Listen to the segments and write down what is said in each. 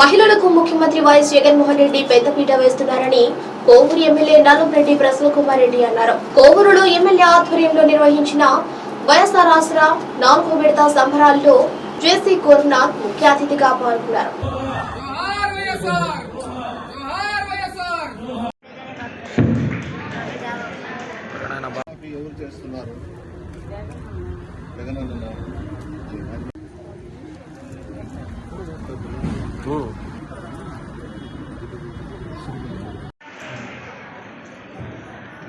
మహిళలకు ముఖ్యమంత్రి వైఎస్ జగన్మోహన్ రెడ్డి పెద్దపీట వేస్తున్నారని కోవూరు ఎమ్మెల్యే నల్లంరెడ్డి ప్రసన్న కుమార్ రెడ్డి అన్నారు. కోవూరులో ఎమ్మెల్యే ఆధ్వర్యంలో నిర్వహించిన వైఎస్ఆర్ ఆసరా నాలుగో విడత సంబరాల్లో జేసీ కోరునాథ్ ముఖ్య అతిథిగా పాల్గొన్నారు. ఎవరు చేస్తున్నారు?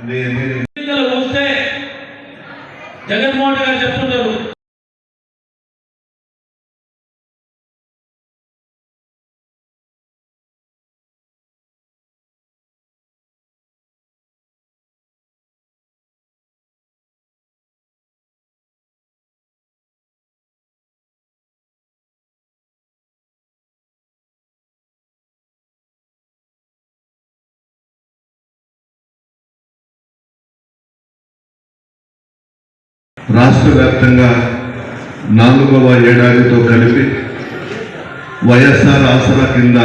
వస్తే జగన్మోహన్ గారు చెప్తున్నారు రాష్ట్ర వ్యాప్తంగా నాలుగవ ఏడాదితో కలిపి వైఎస్ఆర్ ఆసరా కింద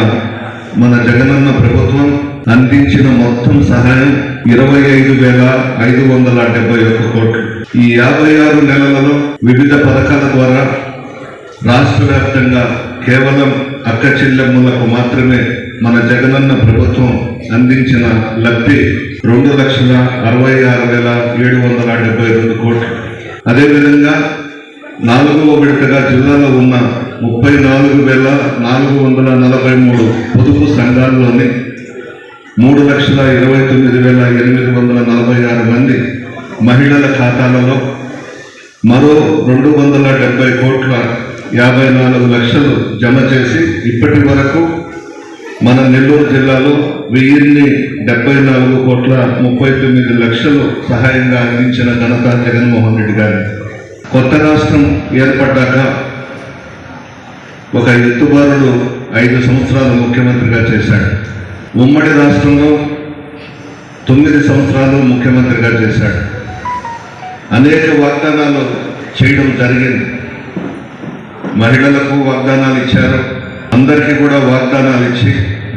మన జగనన్న ప్రభుత్వం అందించిన మొత్తం సహాయం ఇరవై ఐదు వేల ఐదు వందల డెబ్బై ఒక్క కోట్లు. ఈ యాభై ఆరు నెలలలో వివిధ పథకాల ద్వారా రాష్ట్ర వ్యాప్తంగా కేవలం అక్క చెల్లెమ్మలకు మాత్రమే మన జగనన్న ప్రభుత్వం అందించిన లబ్ధి రెండు లక్షల అరవై ఆరు వేల ఏడు వందల డెబ్బై రెండు కోట్లు. అదేవిధంగా నాలుగవ విడతగా జిల్లాలో ఉన్న ముప్పై నాలుగు వేల నాలుగు వందల నలభై మూడు పొదుపు సంఘాల్లోని మూడు లక్షల ఇరవై తొమ్మిది వేల ఎనిమిది వందల నలభై ఆరు మంది మహిళల ఖాతాలలో మరో రెండు వందల డెబ్బై కోట్ల యాభై నాలుగు లక్షలు జమ చేసి ఇప్పటి వరకు మన నెల్లూరు జిల్లాలో వెయ్యిన్ని డెబ్బై నాలుగు కోట్ల ముప్పై తొమ్మిది లక్షలు సహాయంగా అందించిన ఘనత జగన్మోహన్ రెడ్డి గారి. కొత్త రాష్ట్రం ఏర్పడ్డాక ఒక ఎత్తుబారుడు ఐదు సంవత్సరాలు ముఖ్యమంత్రిగా చేశాడు. ఉమ్మడి రాష్ట్రంలో తొమ్మిది సంవత్సరాలు ముఖ్యమంత్రిగా చేశాడు. అనేక వాగ్దానాలు చేయడం జరిగింది. మహిళలకు వాగ్దానాలు ఇచ్చారు. అందరికీ కూడా వాగ్దానాలు ఇచ్చి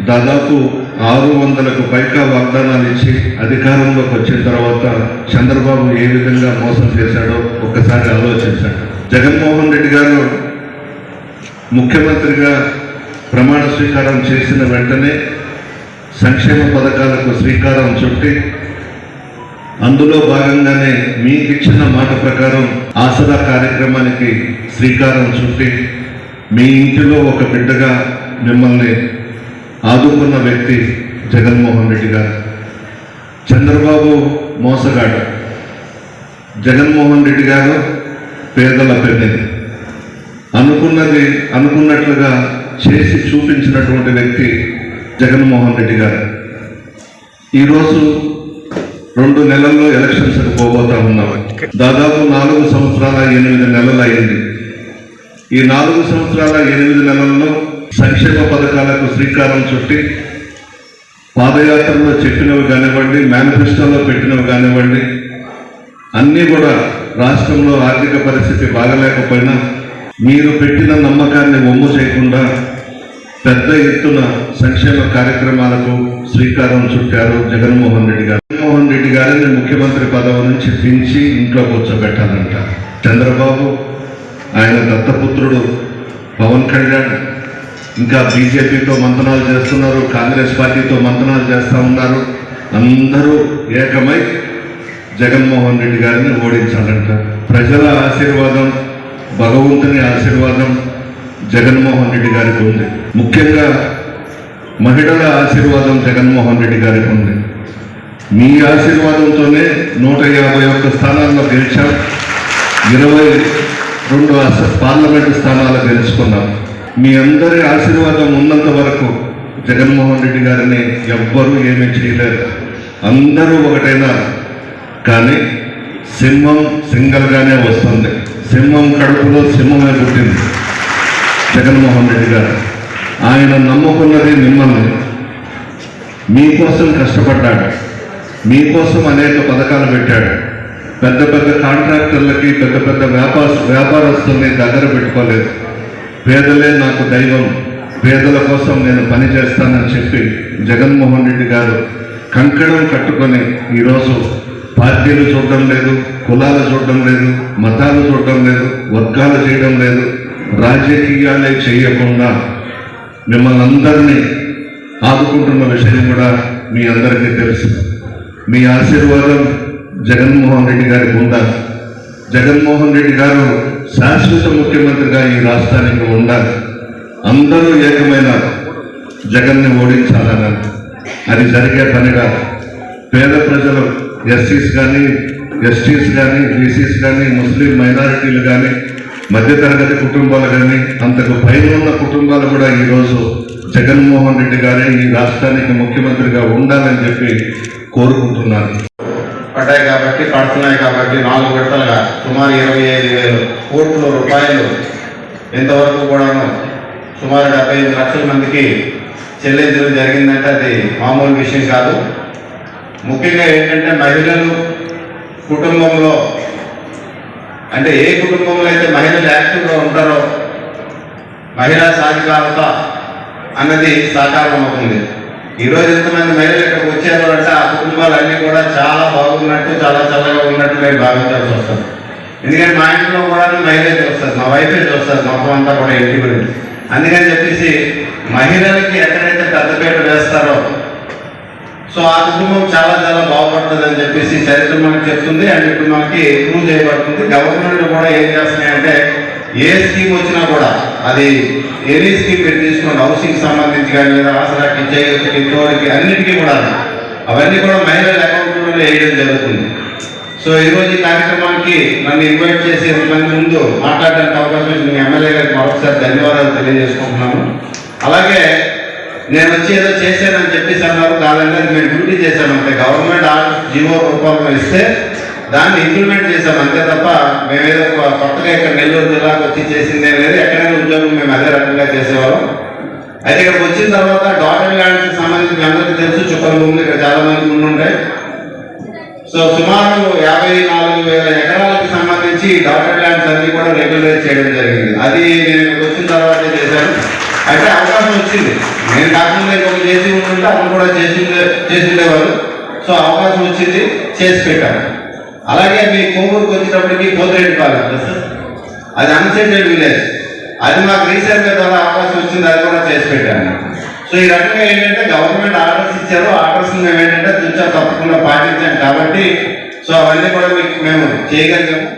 దాదాపు ఆరు వందలకు పైగా వాగ్దానాలు ఇచ్చి అధికారంలోకి వచ్చిన తర్వాత చంద్రబాబు ఏ విధంగా మోసం చేశాడో ఒక్కసారి ఆలోచించాడు. జగన్మోహన్ రెడ్డి గారు ముఖ్యమంత్రిగా ప్రమాణ స్వీకారం చేసిన వెంటనే సంక్షేమ పథకాలకు శ్రీకారం చుట్టి అందులో భాగంగానే మీకు ఇచ్చిన మాట ప్రకారం ఆసరా కార్యక్రమానికి శ్రీకారం చుట్టి మీ ఇంటిలో ఒక బిడ్డగా మిమ్మల్ని ఆదుకున్న వ్యక్తి జగన్మోహన్ రెడ్డి గారు. చంద్రబాబు మోసగాడు. జగన్మోహన్ రెడ్డి గారు పేదల పెద్దది. అనుకున్నది అనుకున్నట్లుగా చేసి చూపించినటువంటి వ్యక్తి జగన్మోహన్ రెడ్డి గారు. ఈరోజు రెండు నెలల్లో ఎలక్షన్స్ పోబోతా ఉన్నాం. దాదాపు నాలుగు సంవత్సరాల ఎనిమిది నెలలు అయింది ఈ నాలుగు సంవత్సరాల ఎనిమిది నెలల్లో సంక్షేమ పథకాలకు శ్రీకారం చుట్టి పాదయాత్రలో చెప్పినవి కానివ్వండి మేనిఫెస్టోలో పెట్టినవి కానివ్వండి అన్నీ కూడా రాష్ట్రంలో ఆర్థిక పరిస్థితి బాగలేకపోయినా మీరు పెట్టిన నమ్మకాన్ని ఒమ్ము చేయకుండా పెద్ద ఎత్తున సంక్షేమ కార్యక్రమాలకు శ్రీకారం చుట్టారు జగన్మోహన్ రెడ్డి గారు. జగన్మోహన్ రెడ్డి గారిని ముఖ్యమంత్రి పదవి నుంచి పెంచి ఇంట్లో కూర్చోబెట్టాలంట. చంద్రబాబు ఆయన దత్తపుత్రుడు పవన్ కళ్యాణ్ ఇంకా బీజేపీతో మంతనాలు చేస్తున్నారు కాంగ్రెస్ పార్టీతో మంతనాలు చేస్తూ ఉన్నారు. అందరూ ఏకమై జగన్మోహన్ రెడ్డి గారిని ఓడించాలంట. ప్రజల ఆశీర్వాదం భగవంతుని ఆశీర్వాదం జగన్మోహన్ రెడ్డి గారికి ఉంది. ముఖ్యంగా మహిళల ఆశీర్వాదం జగన్మోహన్ రెడ్డి గారికి ఉంది. మీ ఆశీర్వాదంతోనే నూట యాభై ఒక్క స్థానాల్లో గెలిచాం. ఇరవై రెండు పార్లమెంటు స్థానాలు గెలుచుకున్నాం. మీ అందరి ఆశీర్వాదం ఉన్నంత వరకు జగన్మోహన్ రెడ్డి గారిని ఎవ్వరూ ఏమీ చేయలేరు. అందరూ ఒకటైనా కానీ సింహం సింగల్గానే వస్తుంది. సింహం కడుపులో సింహమే పుట్టింది జగన్మోహన్ రెడ్డి గారు. ఆయన నమ్ముకున్నది మిమ్మల్ని. మీకోసం కష్టపడ్డాడు. మీకోసం అనేక పథకాలు పెట్టాడు. పెద్ద పెద్ద కాంట్రాక్టర్లకి పెద్ద పెద్ద వ్యాపార వ్యాపారస్తుల్ని దగ్గర పెట్టుకోలేదు. పేదలే నాకు దైవం. పేదల కోసం నేను పని చేస్తానని చెప్పి జగన్మోహన్ రెడ్డి గారు కంకణం కట్టుకొని ఈరోజు పార్టీలు చూడడం లేదు కులాలు చూడడం లేదు మతాలు చూడడం లేదు వర్గాలు చేయడం లేదు. రాజకీయాలే చేయకుండా మిమ్మల్ని అందరినీ ఆదుకుంటున్న విషయం కూడా మీ అందరికీ తెలుసు. మీ ఆశీర్వాదం జగన్మోహన్ రెడ్డి గారికి ఉండాలి జగన్మోహన్ రెడ్డి గారు శాశ్వత ముఖ్యమంత్రిగా ఈ రాష్ట్రానికి ఉండాలి. అందరూ ఏకమైన జగన్ని ఓడించాలని అది జరిగే పనిగా పేద ప్రజలు ఎస్సీస్ కానీ ఎస్టీస్ కానీ బీసీస్ కానీ ముస్లిం మైనారిటీలు కానీ మధ్యతరగతి కుటుంబాలు కానీ అంతకు పైన ఉన్న కుటుంబాలు కూడా ఈరోజు జగన్మోహన్ రెడ్డి గారే ఈ రాష్ట్రానికి ముఖ్యమంత్రిగా ఉండాలని చెప్పి కోరుకుంటున్నారు పడ్డాయి కాబట్టి పడుతున్నాయి కాబట్టి నాలుగు విడతలుగా సుమారు ఇరవై ఐదు వేలు కోట్ల రూపాయలు ఇంతవరకు కూడాను సుమారు డెబ్బై ఐదు లక్షల మందికి చెల్లించడం జరిగిందంటే అది మామూలు విషయం కాదు. ముఖ్యంగా ఏంటంటే మహిళలు కుటుంబంలో అంటే ఏ కుటుంబంలో అయితే మహిళలు యాక్టివ్గా ఉంటారో మహిళా సాధికారత అన్నది సాకారం అవుతుంది. ఈ రోజు ఎంతమంది మహిళలు ఇక్కడికి వచ్చారు అంటే ఆ కుటుంబాలన్నీ కూడా చాలా బాగున్నట్టు చాలా చల్లగా ఉన్నట్టు మేము భావించాల్సి వస్తుంది. ఎందుకంటే మా ఇంట్లో కూడా మహిళే చూస్తుంది మా వైఫే చూస్తుంది మొత్తం అంతా కూడా ఇంటి గురించి. అందుకని చెప్పేసి మహిళలకి ఎక్కడైతే పెద్దపేట వేస్తారో సో ఆ కుటుంబం చాలా చాలా బాగుపడుతుంది అని చెప్పేసి చరిత్ర మనకి చెప్తుంది అండ్ ఇప్పుడు మనకి ప్రూవ్ చేయబడుతుంది? గవర్నమెంట్ కూడా ఏం చేస్తున్నాయంటే ఏ స్కీమ్ వచ్చినా కూడా అది ఎనీ స్కీమ్ మీరు తీసుకోండి హౌసింగ్ సంబంధించి కానీ లేదా ఆసరాకి చేయొచ్చి తోడికి అన్నిటికీ కూడా అవన్నీ కూడా మహిళల అకౌంట్లో వేయడం జరుగుతుంది. సో ఈ రోజు ఈ కార్యక్రమానికి నన్ను ఇన్వైట్ చేసి ఎంతమంది ముందు మాట్లాడడానికి అవకాశం మీ ఎమ్మెల్యే గారికి మరొకసారి ధన్యవాదాలు తెలియజేసుకుంటున్నాను. అలాగే నేను వచ్చి ఏదో చేశానని చెప్పేసి అన్నారు కాదంటే మేము డ్యూటీ చేశాను అంటే గవర్నమెంట్ ఆర్డర్ జీవో రూపంలో ఇస్తే దాన్ని ఇంప్లిమెంట్ చేశాం అంతే తప్ప మేమేదో కొత్తగా ఇక్కడ నెల్లూరు జిల్లాకు వచ్చి చేసిందే లేదు ఎక్కడైనా ఉద్యోగం మేము అదే రకంగా చేసేవాళ్ళం. అయితే ఇక్కడికి వచ్చిన తర్వాత డాటర్ ల్యాండ్స్ సంబంధించి అందరికీ తెలుసు చుక్కల భూములు ఇక్కడ చాలా మంది ముందు ఉంటాయి. సో సుమారు యాభై నాలుగు వేల ఎకరాలకు సంబంధించి డాటర్ ల్యాండ్స్ అన్ని కూడా రెగ్యులరైజ్ చేయడం జరిగింది. అది నేను వచ్చిన తర్వాతే చేశాను. అయితే అవకాశం వచ్చింది. నేను కాకుండా ఇంకొక చేసి ఉంటుంటే అప్పుడు కూడా చేసి ఉండే- చేసి ఉండేవారు సో అవకాశం వచ్చింది చేసి పెట్టాను. అలాగే మీ కోవూరుకు వచ్చేటప్పటికి పోతిరెడ్డిపాలెం కదా సార్ అది అన్సెంటెడ్ విలేజ్. అది మాకు రీసెంట్ ద్వారా అవకాశం వచ్చింది అది కూడా చేసి పెట్టాను. సో ఈ రకంగా ఏంటంటే గవర్నమెంట్ ఆర్డర్స్ ఇచ్చారు. ఆర్డర్స్ మేము ఏంటంటే తుచ్చా తప్పకుండా పాటించాం కాబట్టి సో అవన్నీ కూడా మీకు మేము చేయగలిగాము.